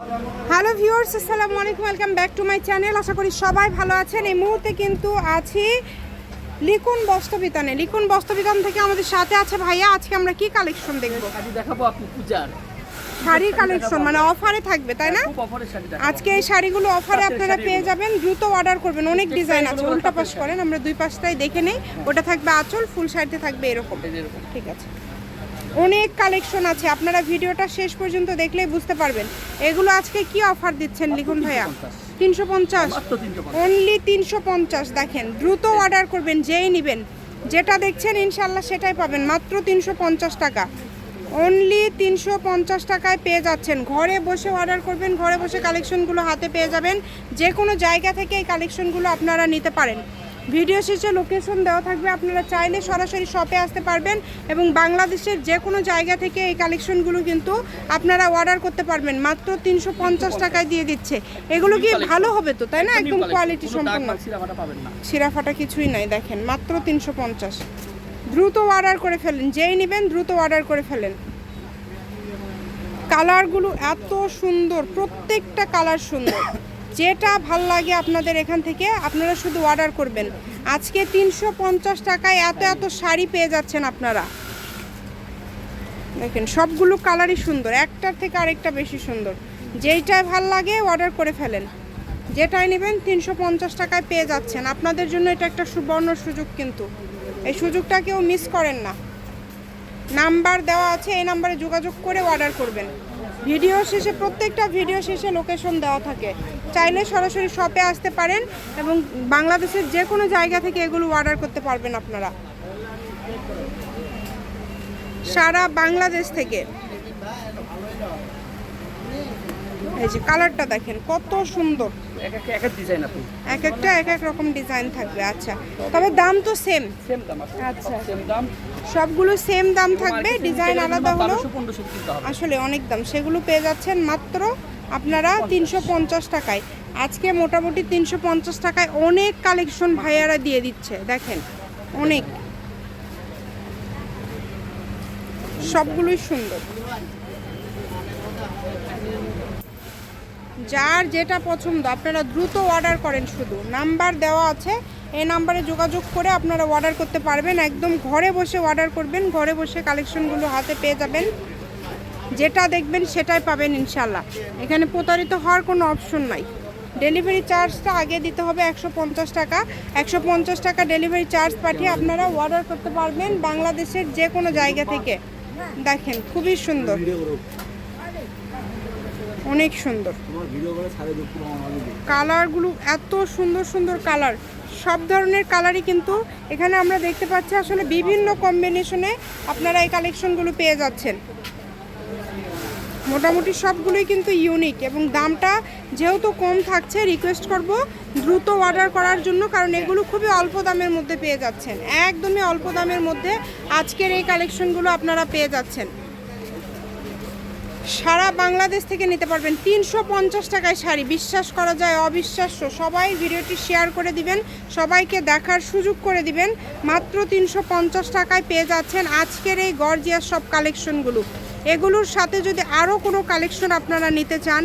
Hello viewers আসসালামু আলাইকুম welcome back to my channel আশা করি সবাই ভালো আছেন। এই মুহূর্তে কিন্তু আছি লিকুন বস্ত্রবিতানে। লিকুন বস্ত্রবিতান থেকে আমাদের সাথে আছে ভাইয়া। আজকে আমরা কি কালেকশন দেখব? দেখাবো আপনি পূজার। শাড়ির কালেকশন মানে অফারে থাকবে তাই না? দেখাবো আজকে এই শাড়িগুলো অফারে আপনারা পেয়ে যাবেন। দ্রুত অর্ডার করবেন। অনেক ডিজাইন আছে। উল্টা পাশ করেন আমরা দুই পাশটাই দেখে নেই। ওটা থাকবে আঁচল ফুল শাড়িতে থাকবে এরকম। ঠিক আছে। অনেক কালেকশন আছে। আপনারা ভিডিওটা শেষ পর্যন্ত দেখলেই বুঝতে পারবেন। এগুলো আজকে কি অফার দিচ্ছেন লিখুন ভাইয়া? তিনশো পঞ্চাশ। অনলি তিনশো পঞ্চাশ। দেখেন দ্রুত অর্ডার করবেন যেই নেবেন। যেটা দেখছেন ইনশাল্লাহ সেটাই পাবেন। মাত্র তিনশো পঞ্চাশ টাকা। অনলি তিনশো পঞ্চাশ টাকায় পেয়ে যাচ্ছেন। ঘরে বসে অর্ডার করবেন ঘরে বসে কালেকশনগুলো হাতে পেয়ে যাবেন। যে কোনো জায়গা থেকে এই কালেকশনগুলো আপনারা নিতে পারেন। ভিডিও শেষে লোকেশন দেওয়া থাকবে। আপনারা চাইলে সরাসরি শপে আসতে পারবেন এবং বাংলাদেশের যে কোনো জায়গা থেকে এই কালেকশনগুলো কিন্তু আপনারা অর্ডার করতে পারবেন। মাত্র তিনশো পঞ্চাশ টাকায় দিয়ে দিচ্ছে। এগুলো কি ভালো হবে তো তাই না? একদম কোয়ালিটি সম্পন্ন। ছিঁড়া ফাটা কিছুই নাই দেখেন মাত্র তিনশো পঞ্চাশ। দ্রুত অর্ডার করে ফেলেন যেই নেবেন দ্রুত অর্ডার করে ফেলেন। কালারগুলো এত সুন্দর প্রত্যেকটা কালার সুন্দর। যেটা ভালো লাগে আপনাদের এখান থেকে, আপনারা শুধু অর্ডার করবেন। আজকে তিনশো পঞ্চাশ টাকায় এত এত শাড়ি পেয়ে যাচ্ছেন আপনারা। দেখেন, সবগুলো কালারই সুন্দর, একটার থেকে আরেকটা বেশি সুন্দর। যেইটাই ভালো লাগে অর্ডার করে ফেলেন। যেটাই নেবেন তিনশো পঞ্চাশ টাকায় পেয়ে যাচ্ছেন। আপনাদের জন্য এটা একটা সুবর্ণ সুযোগ কিন্তু। এই সুযোগটা কেউ মিস করেন না। নাম্বার দেওয়া আছে, এই নাম্বারে যোগাযোগ করে অর্ডার করবেন। ভিডিও শেষে, প্রত্যেকটা ভিডিও শেষে লোকেশন দেওয়া থাকে। চাইলে সরাসরি শপে আসতে পারেন এবং বাংলাদেশের যে কোনো জায়গা থেকে এগুলো অর্ডার করতে পারবেন আপনারা। সারা বাংলাদেশ থেকে। এই যে কালারটা দেখেন, কত সুন্দর। এক একটা এক এক রকম ডিজাইন থাকবে আচ্ছা। তবে দাম তো সেম সেম দাম আচ্ছা। সবগুলো সেম দাম থাকবে ডিজাইন আলাদা হলো আসলে অনেক দাম। সেগুলো পেয়ে যাচ্ছেন মাত্র আপনারা তিনশো পঞ্চাশ টাকায়। আজকে মোটামুটি তিনশো পঞ্চাশ টাকায় অনেক কালেকশন ভাইয়ারা দিয়ে দিচ্ছে দেখেন। অনেক। সবগুলোই সুন্দর। যার যেটা পছন্দ, আপনারা দ্রুত অর্ডার করেন শুধু। নাম্বার দেওয়া আছে, এই নাম্বারে যোগাযোগ করে আপনারা অর্ডার করতে পারবেন। একদম ঘরে বসে অর্ডার করবেন, ঘরে বসে কালেকশনগুলো হাতে পেয়ে যাবেন। যেটা দেখবেন সেটাই পাবেন ইনশাল্লাহ এখানে প্রতারিত হওয়ার কোনো অপশন নাই। ডেলিভারি চার্জটা আগে দিতে হবে একশো পঞ্চাশ টাকা। একশো পঞ্চাশ টাকা ডেলিভারি চার্জ পাঠিয়ে আপনারা অর্ডার করতে পারবেন বাংলাদেশের যে কোনো জায়গা থেকে। দেখেন, খুবই সুন্দর। অনেক সুন্দর। কালারগুলো এত সুন্দর সুন্দর কালার। সব ধরনের কালারই কিন্তু এখানে আমরা দেখতে পাচ্ছি। আসলে বিভিন্ন কম্বিনেশনে আপনারা এই কালেকশনগুলো পেয়ে যাচ্ছেন। মোটামুটি সবগুলোই কিন্তু ইউনিক এবং দামটা যেহেতু কম থাকছে রিকোয়েস্ট করব দ্রুত অর্ডার করার জন্য কারণ এগুলো খুবই অল্প দামের মধ্যে পেয়ে যাচ্ছেন। একদমই অল্প দামের মধ্যে আজকের এই কালেকশনগুলো আপনারা পেয়ে যাচ্ছেন। সারা বাংলাদেশ থেকে নিতে পারবেন তিনশো পঞ্চাশ টাকায় শাড়ি। বিশ্বাস করা যায়, অবিশ্বাস্য। সবাই ভিডিওটি শেয়ার করে দিবেন, সবাইকে দেখার সুযোগ করে দিবেন। মাত্র তিনশো পঞ্চাশ টাকায় পেয়ে যাচ্ছেন আজকের এই গর্জিয়াস সব কালেকশনগুলো। এগুলোর সাথে যদি আরও কোনো কালেকশন আপনারা নিতে চান,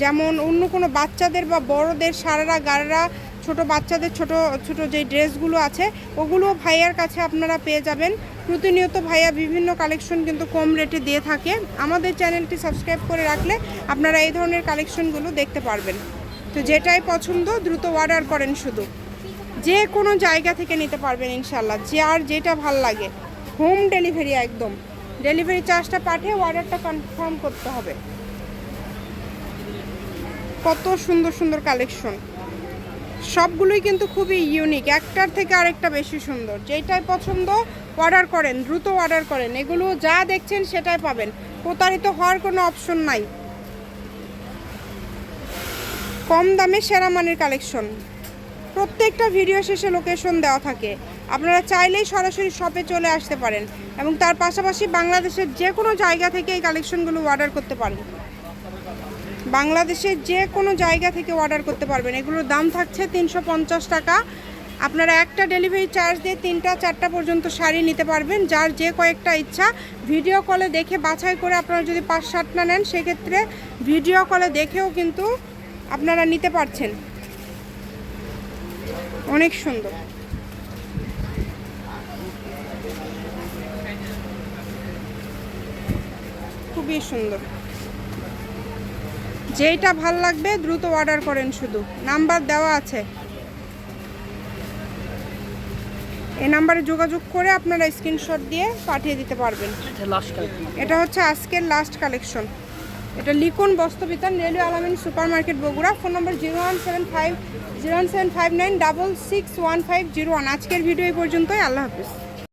যেমন অন্য কোনো বাচ্চাদের বা বড়দের সারারা গাড়ারা ছোট বাচ্চাদের ছোট ছোট যে ড্রেসগুলো আছে, ওগুলো ভাইয়ার কাছে আপনারা পেয়ে যাবেন। প্রতিনিয়ত ভাইয়া বিভিন্ন কালেকশন কিন্তু কম রেটে দিয়ে থাকে। আমাদের চ্যানেলটি সাবস্ক্রাইব করে রাখলে আপনারা এই ধরনের কালেকশনগুলো দেখতে পারবেন। তো যেটাই পছন্দ, দ্রুত অর্ডার করেন শুধু। যে কোনো জায়গা থেকে নিতে পারবেন ইনশাল্লাহ যে আর যেটা ভালো লাগে। হোম ডেলিভারি একদম। ডেলিভারি চার্জটা পাঠিয়ে অর্ডারটা কনফার্ম করতে হবে। কত সুন্দর সুন্দর কালেকশন সবগুলোই কিন্তু খুবই ইউনিক একটার থেকে আরেকটা বেশি সুন্দর। যেটাই পছন্দ অর্ডার করেন, দ্রুত অর্ডার করেন, এগুলো যা দেখছেন সেটাই পাবেন। প্রতারিত হওয়ার কোনো অপশন নাই। কম দামে সেরা মানের কালেকশন। প্রত্যেকটা ভিডিও শেষে লোকেশন দেওয়া থাকে। আপনারা চাইলেই সরাসরি শপে চলে আসতে পারেন এবং তার পাশাপাশি বাংলাদেশের যে কোনো জায়গা থেকে এই কালেকশনগুলো অর্ডার করতে পারেন। বাংলাদেশের যে কোনো জায়গা থেকে অর্ডার করতে পারবেন। এগুলোর দাম থাকছে তিনশো পঞ্চাশ টাকা। আপনারা একটা ডেলিভারি চার্জ দিয়ে তিনটা, চারটা পর্যন্ত শাড়ি নিতে পারবেন। যার যে কয়েকটা ইচ্ছা ভিডিও কলে দেখে বাছাই করে আপনারা যদি পাঁচ, সাতটা নেন, সেক্ষেত্রে ভিডিও কলে দেখেও কিন্তু আপনারা নিতে পারছেন। অনেক সুন্দর। খুবই সুন্দর। যেইটা ভালো লাগবে, দ্রুত অর্ডার করেন শুধু। নাম্বার দেওয়া আছে। এই নাম্বারে যোগাযোগ করে আপনারা স্ক্রিনশট দিয়ে পাঠিয়ে দিতে পারবেন। এটা হচ্ছে আজকের লাস্ট কালেকশন এটা লিকুন বস্ত্রবিতান railway Alamin super market Bogura phone number zero one seven five zero one seven five nine double six one five zero one আজকের ভিডিও এই পর্যন্তই আল্লাহ হাফিজ।